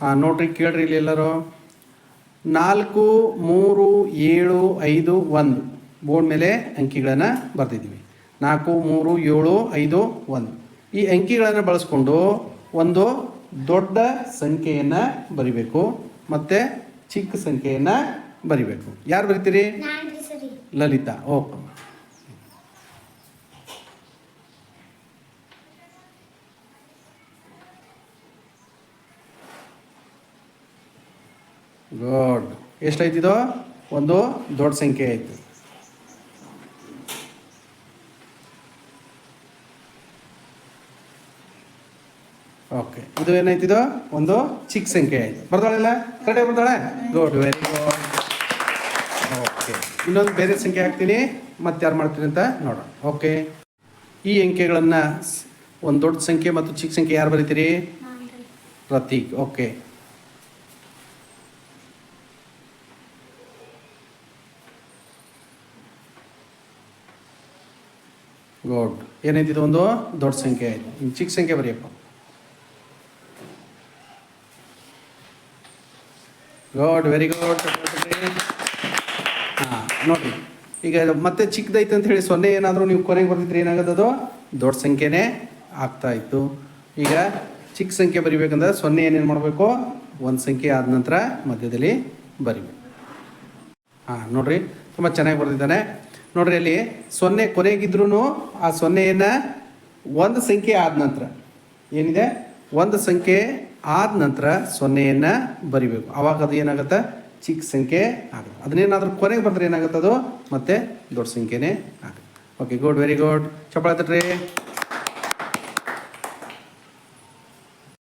ಹಾಂ ನೋಡ್ರಿ ಕೇಳ್ರಿ ಇಲ್ಲಿ ಎಲ್ಲರೂ. ನಾಲ್ಕು ಮೂರು ಏಳು ಐದು ಒಂದು. ಬೋರ್ಡ್ ಮೇಲೆ ಅಂಕಿಗಳನ್ನು ಬರ್ತಿದ್ದೀವಿ ನಾಲ್ಕು ಮೂರು ಏಳು ಐದು ಒಂದು. ಈ ಅಂಕಿಗಳನ್ನು ಬಳಸ್ಕೊಂಡು ಒಂದು ದೊಡ್ಡ ಸಂಖ್ಯೆಯನ್ನು ಬರಿಬೇಕು ಮತ್ತು ಚಿಕ್ಕ ಸಂಖ್ಯೆಯನ್ನು ಬರಿಬೇಕು. ಯಾರು ಬರಿತೀರಿ? ಲಲಿತಾ. ಓಕೆ. ಗುಡ್ ಎಷ್ಟಾಯ್ತಿದು? ಒಂದು ದೊಡ್ಡ ಸಂಖ್ಯೆ ಆಯಿತು. ಓಕೆ ಇದು ಏನಾಯ್ತಿದು? ಒಂದು ಚಿಕ್ಕ ಸಂಖ್ಯೆ ಆಯಿತು. ಬರ್ತಾಳೆಲ್ಲ ಕರೆಕ್ಟಾಗಿ ಬರ್ತಾಳೆ? ಗುಡ್ ವೆರಿ ಗುಡ್ ಓಕೆ ಇನ್ನೊಂದು ಬೇರೆ ಸಂಖ್ಯೆ ಹಾಕ್ತೀನಿ. ಮತ್ತೆ ಯಾರು ಮಾಡ್ತೀನಿ ಅಂತ ನೋಡೋಣ. ಓಕೆ ಈ ಅಂಕೆಗಳನ್ನು ಒಂದು ದೊಡ್ಡ ಸಂಖ್ಯೆ ಮತ್ತು ಚಿಕ್ಕ ಸಂಖ್ಯೆ ಯಾರು ಬರೀತೀರಿ? ಪ್ರತೀಕ್. ಓಕೆ ಗುಡ್ ಏನೈತಿದು ಒಂದು? ದೊಡ್ಡ ಸಂಖ್ಯೆ ಆಯಿತು. ಚಿಕ್ಕ ಸಂಖ್ಯೆ ಬರೆಯಪ್ಪ. ಗುಡ್ ವೆರಿ ಗುಡ್ ಹಾಂ, ನೋಡಿ. ಈಗ ಮತ್ತೆ ಚಿಕ್ಕದೈತೆ ಅಂತ ಹೇಳಿ ಸೊನ್ನೆ ಏನಾದರೂ ನೀವು ಕೊನೆಗೆ ಬರ್ತಿದ್ರೆ ಅದು? ದೊಡ್ಡ ಸಂಖ್ಯೆನೇ ಆಗ್ತಾ ಇತ್ತು. ಈಗ ಚಿಕ್ಕ ಸಂಖ್ಯೆ ಬರಿಬೇಕಂದ್ರೆ ಸೊನ್ನೆ ಏನೇನು ಮಾಡಬೇಕು? ಒಂದು ಸಂಖ್ಯೆ ಆದ ನಂತರ ಮಧ್ಯದಲ್ಲಿ ಬರಿಬೇಕು. ಹಾಂ, ನೋಡಿರಿ. ತುಂಬ ಚೆನ್ನಾಗಿ ಬರೆದಿದ್ದಾನೆ. ನೋಡ್ರಿ ಅಲ್ಲಿ ಸೊನ್ನೆ ಕೊನೆಗಿದ್ರೂ ಆ ಸೊನ್ನೆಯನ್ನು ಒಂದು ಸಂಖ್ಯೆ ಆದ ನಂತರ. ಏನಿದೆ? ಒಂದು ಸಂಖ್ಯೆ ಆದ ನಂತರ ಸೊನ್ನೆಯನ್ನು ಬರಿಬೇಕು. ಅವಾಗ ಅದು ಏನಾಗುತ್ತೆ? ಚಿಕ್ಕ ಸಂಖ್ಯೆ ಆಗುತ್ತೆ. ಅದನ್ನೇನಾದ್ರೂ ಕೊನೆಗೆ ಬಂದ್ರೆ ಏನಾಗುತ್ತೆ ಅದು? ಮತ್ತೆ ದೊಡ್ಡ ಸಂಖ್ಯೆನೇ ಆಗುತ್ತೆ. ಓಕೆ ಗುಡ್ ವೆರಿ ಗುಡ್ ಚಪ್ಪಾಳೆ ತಟ್ರಿ.